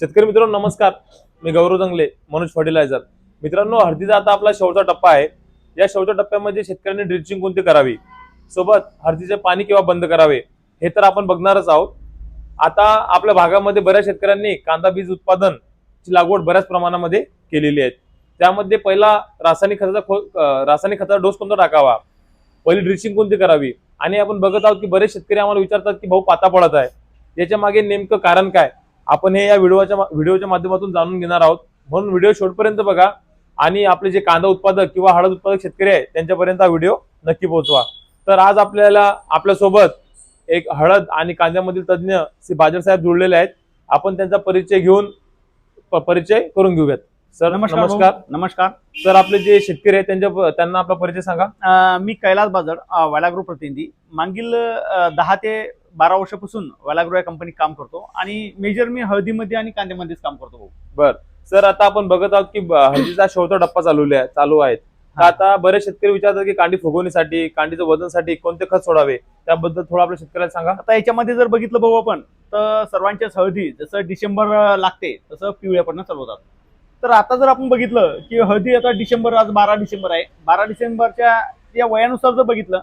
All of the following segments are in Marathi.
शेतकरी मित्रांनो नमस्कार. मी गौरव जंगले मनोज फर्टिलायझर. मित्रांनो हळदीचा आता आपला शेवटचा टप्पा आहे. या शेवटच्या टप्प्यामध्ये शेतकऱ्यांनी ड्रिचिंग कोणती करावी? सोबत हळदीचे पाणी केव्हा बंद करावे? हे तर आपण बघणारच आहोत. आता आपल्या भागामध्ये बऱ्याच शेतकऱ्यांनी कांदा बीज उत्पादन ची लागवड बऱ्याच प्रमाणामध्ये केलेली आहे. त्यामध्ये पहिला रासायनिक खताचा खो- रासायनिक खताचा डोस कोणता टाकावा? पहिली ड्रिचिंग कोणती करावी? आणि आपण बघत आहोत की बरेच शेतकरी आम्हाला विचारतात की भाऊ पाता पडत आहे. याच्या मागे नेमकं कारण काय? आपण हे या व्हिडिओच्या व्हिडिओच्या माध्यमातून जाणून घेणार आहोत. म्हणून व्हिडिओ शेवटपर्यंत बघा आणि आपले जे कांदा उत्पादक किंवा हळद उत्पादक शेतकरी आहे त्यांच्यापर्यंत हा व्हिडिओ नक्की पोहोचवा. तर आज आपल्याला आपल्यासोबत एक हळद आणि कांद्यामधील तज्ज्ञ श्री बाजार साहेब जुळलेले आहेत. आपण त्यांचा परिचय घेऊन परिचय करून घेऊयात. सर नमस्कार नमस्कार. सर आपले जे शेतकरी आहेत त्यांच्या त्यांना आपला परिचय सांगा. मी कैलास बाजड वालाग्रो प्रतिनिधी. मागील दहा ते बारा वर्षापासून वालाग्रो या कंपनीत काम करतो आणि मेजर मी हळदीमध्ये आणि कांद्यामध्येच काम करतो. बर. सर आता आपण बघत आहोत की हळदीचा शेवटचा टप्पा चालू आहे चालू आहे. आता बरेच शेतकरी विचारतात की कांडी फुगवणीसाठी कांडीचं वजनसाठी कोणते खत सोडावे? त्याबद्दल थोडं आपल्या शेतकऱ्याला सांगा. आता याच्यामध्ये जर बघितलं भाऊ आपण तर सर्वांच्याच हळदी जसं डिसेंबर लागते तसं पिवळ्या पडणं चालू होतात. तर आता जर आपण बघितलं की हळदी आता डिसेंबर आज बारा डिसेंबर आहे. बारा डिसेंबरच्या या वयानुसार जर बघितलं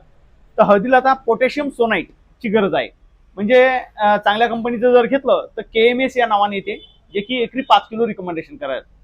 तर हळदीला आता पोटॅशियम सोनाईट ची गरज आहे. म्हणजे चांगल्या कंपनीचं जर घेतलं तर के एम एस या नावाने येते जे की एकरी पाच किलो रिकमेंडेशन करायचं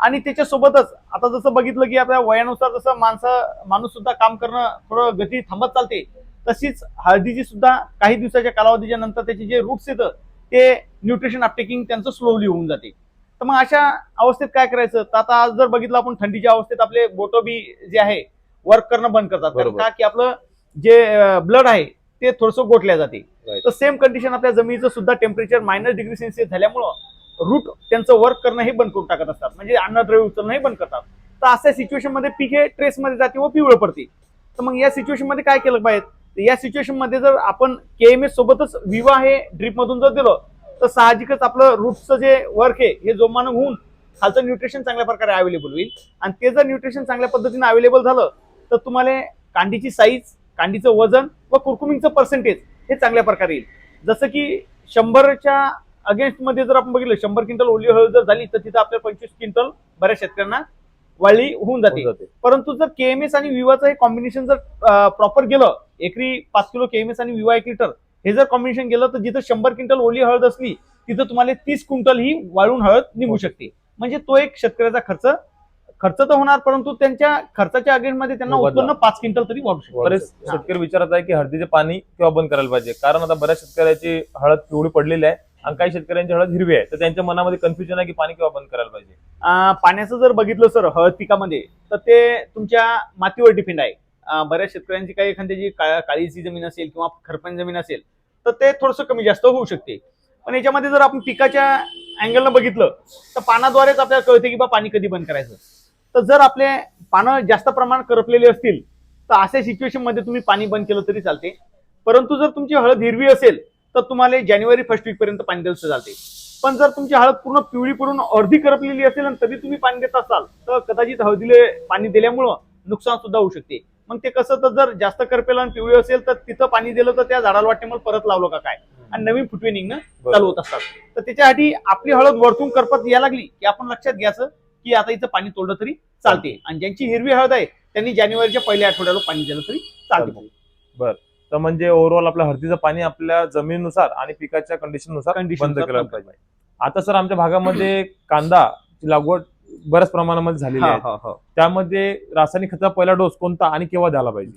आणि त्याच्यासोबतच आता जसं बघितलं की आपल्या वयानुसार जसं माणसं माणूस सुद्धा काम करणं थोडं गती थांबत चालते तशीच हळदीची सुद्धा काही दिवसाच्या कालावधीच्या नंतर त्याचे जे रूट्स येतं ते न्यूट्रिशन अपटेकिंग त्यांचं स्लोली होऊन जाते. तर मग अशा अवस्थेत काय करायचं? तर आता आज जर बघितलं आपण थंडीच्या अवस्थेत आपले बोटो बी जे आहे वर्क करणं बंद करतात. का? की आपलं जे ब्लड आहे ते थोडंसं गोठल्या जाते. तर सेम कंडिशन आपल्या जमिनीचं सुद्धा टेम्परेचर मायनस डिग्री सेल्सिअस झाल्यामुळं रूट त्यांचं वर्क करणं हे बंद करून टाकत असतात. म्हणजे अन्नद्रव्य उचलणं हे बंद करतात. तर अशा सिच्युएशनमध्ये पीक हे ट्रेसमध्ये जाते व पिवळं पडते. तर मग या सिच्युएशनमध्ये काय केलं पाहिजे? तर या सिच्युएशनमध्ये जर आपण के एम एस सोबतच विवा हे ड्रीप मधून जर दिलं तर साहजिकच आपलं रूटचं जे वर्क आहे हे जोमानं होऊन खालचं न्यूट्रिशन चांगल्या प्रकारे अवेलेबल होईल. आणि ते जर न्यूट्रिशन चांगल्या पद्धतीने अवेलेबल झालं तर तुम्हाला कांडीची साईज कांडीचं वजन व कुरकुमिंगचं पर्सेंटेज हे चांगल्या प्रकारे येईल. जसं की शंभरच्या अगेन्स्टमध्ये जर आपण बघितलं शंभर क्विंटल ओली हळद जर झाली तर तिथं आपल्या पंचवीस क्विंटल बऱ्याच शेतकऱ्यांना वाळी होऊन जाते. होऊन जाते. परंतु जर केएमएस आणि विवाचं हे कॉम्बिनेशन जर प्रॉपर गेलं एकरी पाच किलो केएमएस आणि विवा एक लिटर हे जर कॉम्बिनेशन गेलं तर जिथं शंभर क्विंटल ओली हळद असली तिथं तुम्हाला तीस क्विंटल ही वाळून हळद निघू शकते. म्हणजे तो एक शेतकऱ्याचा खर्च खर्च तर होणार परंतु त्यांच्या खर्चाच्या अगेन्स्टमध्ये त्यांना मोबदला. उत्पन्न पाच क्विंटल तरी वाढू शकतो. बरेच हा. शेतकरी विचारत आहे की हळदीचे पाणी केव्हा बंद करायला पाहिजे? कारण आता बऱ्याच शेतकऱ्याची हळद पिवळी पडलेली आहे आणि काही शेतकऱ्यांची हळद हिरवी आहे. तर त्यांच्या मनामध्ये कन्फ्युजन आहे की पाणी केव्हा बंद करायला पाहिजे? अं, पाण्याचं जर बघितलं सर हळद पिकामध्ये तर ते तुमच्या मातीवर डिपेंड आहे. अं, बऱ्याच शेतकऱ्यांची काही एखाद्याची का- काळीची जमीन असेल किंवा खरपण जमीन असेल तर ते थोडंसं कमी जास्त होऊ शकते. पण याच्यामध्ये जर आपण पिकाच्या अँगलनं बघितलं तर पानाद्वारेच आपल्याला कळते की बा पाणी कधी बंद करायचं. तर जर आपले पानं जास्त प्रमाणात करपलेली असतील तर अशा सिच्युएशनमध्ये तुम्ही पाणी बंद केलं तरी चालते. परंतु जर तुमची हळद हिरवी असेल तर तुम्हाला जानेवारी फर्स्ट वीक पर्यंत पाणी द्यायला चालते. पण जर तुमची हळद पूर्ण पिवळी पडून अर्धी करपलेली असेल आणि तरी तुम्ही पाणी देत असाल तर कदाचित हळदीले पाणी दिल्यामुळं नुकसान सुद्धा होऊ शकते. मग ते कसं तर जर जास्त करपेल आणि पिवळी असेल तर तिथं पाणी दिलं तर त्या झाडाला वाटते मला परत लावलं का काय? आणि नवीन फुटवे निघणं चालू होत असतात. तर त्याच्यासाठी आपली हळद वरतून करपत या लागली की आपण लक्षात घ्यायचं की आता इथं पाणी तोडलं तरी चालते. आणि ज्यांची हिरवी हळद आहे त्यांनी जानेवारीच्या पहिल्या आठवड्याला पाणी दिलं तरी चालते. बर. तर म्हणजे ओव्हरऑल आपल्या हळदीचं पाणी आपल्या जमिनीनुसार आणि पिकाच्या कंडिशननुसार बंद बंद पाहिजे. आता सर आमच्या भागामध्ये कांदा लागवड बऱ्याच प्रमाणामध्ये झालेली आहे. त्यामध्ये रासायनिक खताचा पहिला डोस कोणता आणि केव्हा द्यायला पाहिजे?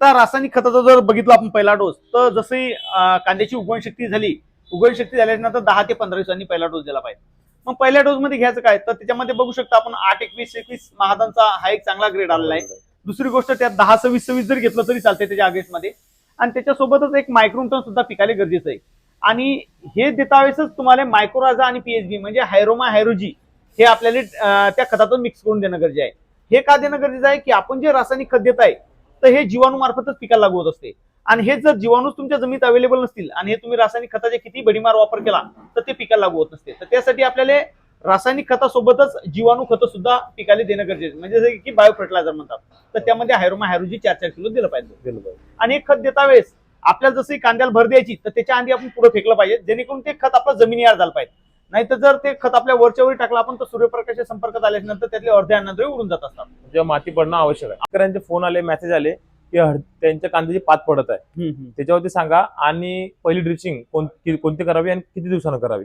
तर रासायनिक खताचा जर बघितलं आपण पहिला डोस तर अं, कांद्याची उगवण शक्ती झाली उगवण शक्ती झाल्यानंतर दहा ते पंधरा दिवसांनी पहिला डोस दिला पाहिजे. मग पहिल्या डोस मध्ये घ्यायचं काय? तर त्याच्यामध्ये बघू शकता आपण आठ एकवीस एकवीस महादांचा हा एक चांगला ग्रेड आलेला आहे. दुसरी गोष्ट त्यात दहा सव्वीस सव्वीस जर घेतलं तरी चालते त्याच्या अगेन्स्टमध्ये. आणि त्याच्यासोबतच एक मायक्रोटन सुद्धा पिकाले गरजेचं आहे. आणि हे देता वेळेसच तुम्हाला मायक्रोराजा आणि पीएचबी म्हणजे हायरोमा हायरोजी हे आपल्याला त्या खतातून मिक्स करून देणं गरजेचं आहे. हे का देणं गरजेचं आहे? की आपण जे रासायनिक खत देत आहे तर हे जीवाणू मार्फतच पिकाला लागू होत असते. आणि हे जर जीवाणूच तुमच्या जमिनीत अवेलेबल नसतील आणि हे तुम्ही रासायनिक खताचे किती बडीमार वापर केला तर ते पिकाला लागू होत नसते. तर त्यासाठी आपल्याला रासायनिक खतासोबतच जीवाणू खतं सुद्धा पिकाला देणं गरजेचं आहे. म्हणजे जसं की बायो फर्टिलायझर म्हणतात. तर त्यामध्ये हायरोमा हायरोजी चार चार किलो दिलं पाहिजे. दिलं पाहिजे. आणि एक खत देता वेळेस आपल्याला जसं कांद्याला भर द्यायची तर त्याच्या आधी आपण पुढे फेकलं पाहिजे जेणेकरून ते खत आपलं जमिनीवर झालं पाहिजे. नाहीतर जर ते खत आपल्या वरच्या वरी टाकलं आपण तर सूर्यप्रकाशाच्या संपर्कात आल्याच्यानंतर त्यातले अर्धे अन्नद्रव्य उडून जात असतात. जेव्हा माती पडणं आवश्यक आहे. शेतकऱ्यांचे फोन आले मेसेज आले. की त्यांच्या कांद्याची पात पडत आहे. त्याच्यावरती सांगा आणि पहिली ड्रिचिंग कोणती करावी आणि किती दिवसानं करावी?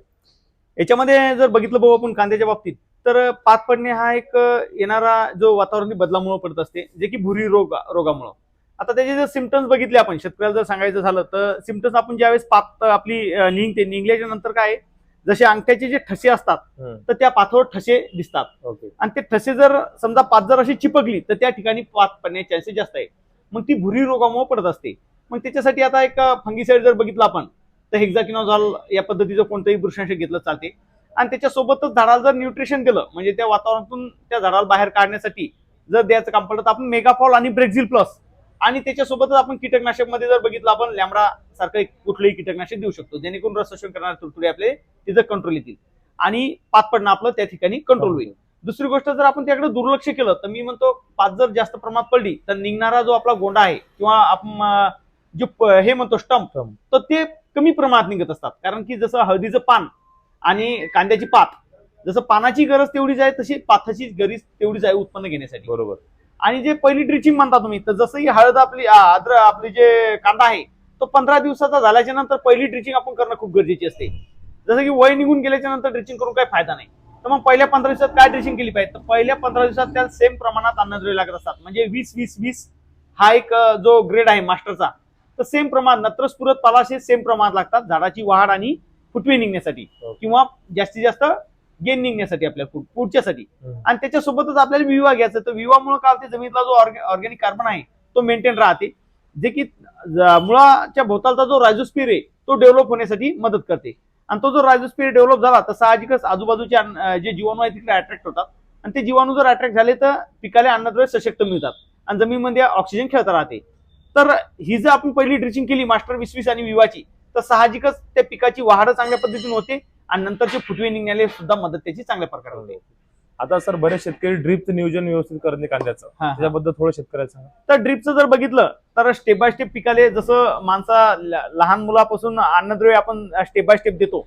याच्यामध्ये जर बघितलं भाऊ आपण कांद्याच्या बाबतीत तर पात पडणे हा एक येणारा जो वातावरणी बदलामुळे पडत असते जे की भुरी रोग रोगामुळं. आता त्याचे जर सिमटम्स बघितले आपण शेतकऱ्याला जर सांगायचं झालं तर सिमटम्स आपण ज्यावेळेस पात आपली निघते निघल्याच्या नंतर काय जसे अंगठ्याचे जे ठसे असतात. तर त्या पाथवर ठसे दिसतात. ओके. आणि ते ठसे जर समजा पात जर अशी चिपकली तर त्या ठिकाणी पात पडण्याचे चान्सेस जास्त आहे मग ती भुरी रोगामुळे पडत असते. मग त्याच्यासाठी आता एक फंगीसाईड जर बघितलं आपण तर हेक्झाकिनॉझॉल या पद्धतीचं कोणतंही बुरशीनाशक घेतलं चालते. आणि त्याच्यासोबतच झाडाला जर न्यूट्रिशन दिलं म्हणजे त्या वातावरणातून त्या झाडाला बाहेर काढण्यासाठी जर द्यायचं काम पडलं तर आपण मेगाफॉल आणि ब्रेक्झिल प्लस आणि त्याच्यासोबतच आपण कीटकनाशकमध्ये जर बघितलं आपण लॅमडा सारखं एक कुठलंही कीटकनाशक देऊ शकतो. जेणेकरून रसशोषण करणारे तुडतुडे आपले तिथं कंट्रोल येतील. आणि पातपडणं आपलं त्या ठिकाणी कंट्रोल होईल. दुसरी गोष्ट जर आपण त्याकडे दुर्लक्ष केलं तर मी म्हणतो पाच जर जास्त प्रमाणात पडली तर निघणारा जो आपला गोंडा आहे किंवा आपण जे हे म्हणतो स्टंप. तर ते कमी प्रमाणात निघत असतात. कारण की जसं हळदीचं पान आणि कांद्याची पात जसं पानाची गरज तेवढीच आहे तशी पाथाची गरज तेवढीच आहे उत्पन्न घेण्यासाठी. बरोबर. आणि जे पहिली ड्रिचिंग म्हणता तुम्ही तर जसं ही हळद आपली आद्र आपली जे कांदा आहे तो पंधरा दिवसाचा झाल्याच्यानंतर पहिली ड्रिचिंग आपण करणं खूप गरजेची असते. जसं की वय निघून गेल्याच्यानंतर ड्रिचिंग करून काही फायदा नाही. तर मग पहिल्या पंधरा दिवसात काय ड्रिचिंग केली पाहिजे? तर पहिल्या पंधरा दिवसात त्याला सेम प्रमाणात अन्नद्रव्य लागत असतात. म्हणजे वीस वीस वीस हा एक जो ग्रेड आहे मास्टरचा तर सेम प्रमाण नत्रस्फुरत पालाशे सेम प्रमाणात लागतात झाडाची वाढ आणि फुटवे निघण्यासाठी. किंवा जास्तीत जास्त गेन निघण्यासाठी आपल्या पुढ- पुढच्यासाठी. आणि त्याच्यासोबतच आपल्याला विवा घ्यायचा तर विवामुळे काय होते? जमिनीतला जो ऑर्गॅनिक कार्बन आहे तो मेंटेन राहते. जे की मुळाच्या भोवतालचा जो रायझोस्पियर आहे तो डेव्हलप होण्यासाठी मदत करते. आणि तो जो रायझोस्पियर डेव्हलप झाला तर साहजिकच आजूबाजूचे जे जीवाणू आहेत तिकडे अट्रॅक्ट होतात. आणि ते जीवाणू जर अट्रॅक्ट झाले तर पिकाला अन्नद्रव्य सशक्त मिळतात. आणि जमिनीमध्ये ऑक्सिजन खेळत राहते. तर ही जर आपण पहिली ड्रिचिंग केली मास्टर विसवीस वीस आणि विवाची तर साहजिकच त्या पिकाची वाढ चांगल्या पद्धतीने होते आणि नंतरचे फुटवे निघण्याला सुद्धा मदत त्याची चांगल्या प्रकारे होते. आता सर बरेच शेतकरी ड्रीपचं नियोजन व्यवस्थित करणे कांद्याचं. त्याच्याबद्दल थोडं शेतकऱ्याला सांगा तर ड्रिपचं जर बघितलं तर स्टेप बाय स्टेप पिकाले जसं माणसा लहान मुलापासून अन्नद्रव्य आपण स्टेप बाय स्टेप देतो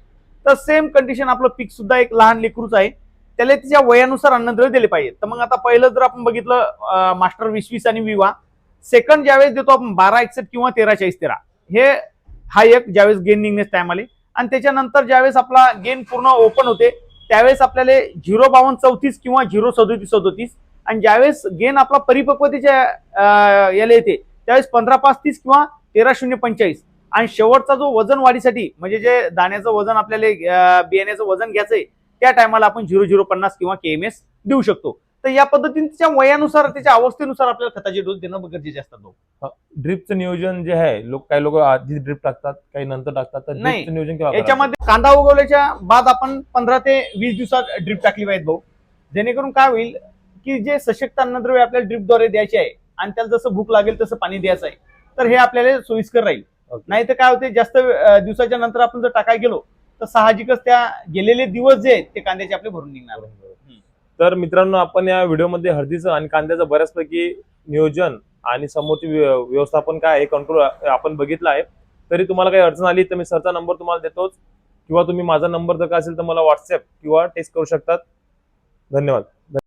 तर सेम कंडिशन आपलं पीक सुद्धा एक लहान लेकरूच आहे. त्याला त्याच्या वयानुसार अन्नद्रव्य दिले पाहिजे. तर मग आता पहिलं जर आपण बघितलं मास्टर वीस वीस आणि विवा सेकंड ज्यावेळेस देतो आपण बारा एकसष्ट किंवा तेरा चाळीस तेरा हे हा एक ज्यावेळेस गेन निघण्यास टाइम आले. आणि त्याच्यानंतर ज्यावेळेस आपला गेन पूर्ण ओपन होते त्यावेळेस आपल्याला झिरो बावन्न चौतीस किंवा झिरो सदोतीस सदोतीस. आणि ज्यावेळेस गेन आपला परिपक्वतेच्या याला येते त्यावेळेस पंधरा पाच तीस किंवा तेरा शून्य पंचेचाळीस. आणि शेवटचा जो वजन वाढीसाठी म्हणजे जे दाण्याचं वजन आपल्याला बियाण्याचं वजन घ्यायचंय त्या टायमाला आपण झिरो झिरो पन्नास किंवा के एम एस देऊ शकतो. तर या पद्धतीने त्याच्या वयानुसार त्याच्या अवस्थेनुसार आपल्याला खताचे डोस देणं गरजेचे असतात. ड्रीपचं नियोजन जे आहे लोक काही लोक आधी ड्रीप टाकतात काही नंतर टाकतात तर. ड्रीपचं नियोजन? याच्यामध्ये कांदा उगवल्याच्या बाद आपण पंधरा ते वीस दिवसात ड्रिप टाकली पाहिजे भाऊ जेणेकरून काय होईल की जे सशक्त अन्नद्रव्य आपल्याला ड्रिपद्वारे द्यायचे आहे आणि त्याला जसं भूक लागेल तसं पाणी द्यायचं आहे तर हे आपल्याला सोयीस्कर राहील. नाही तर काय होते जास्त दिवसाच्या नंतर आपण जर टाकाय गेलो तर साहजिकच त्या गेलेले दिवस जे आहेत ते कांद्याचे आपले भरून निघणार तर मित्रांनो आपण या व्हिडिओमध्ये हळदीचं आणि कांद्याचं बऱ्याचपैकी नियोजन आणि समोरची व्यवस्थापन काय आहे कंट्रोल आपण बघितलं आहे. तरी तुम्हाला काही अडचण आली तर मी सरचा नंबर तुम्हाला देतोच. किंवा तुम्ही माझा नंबर जर का असेल तर मला व्हॉट्सअप किंवा टेक्स्ट करू शकतात. धन्यवाद.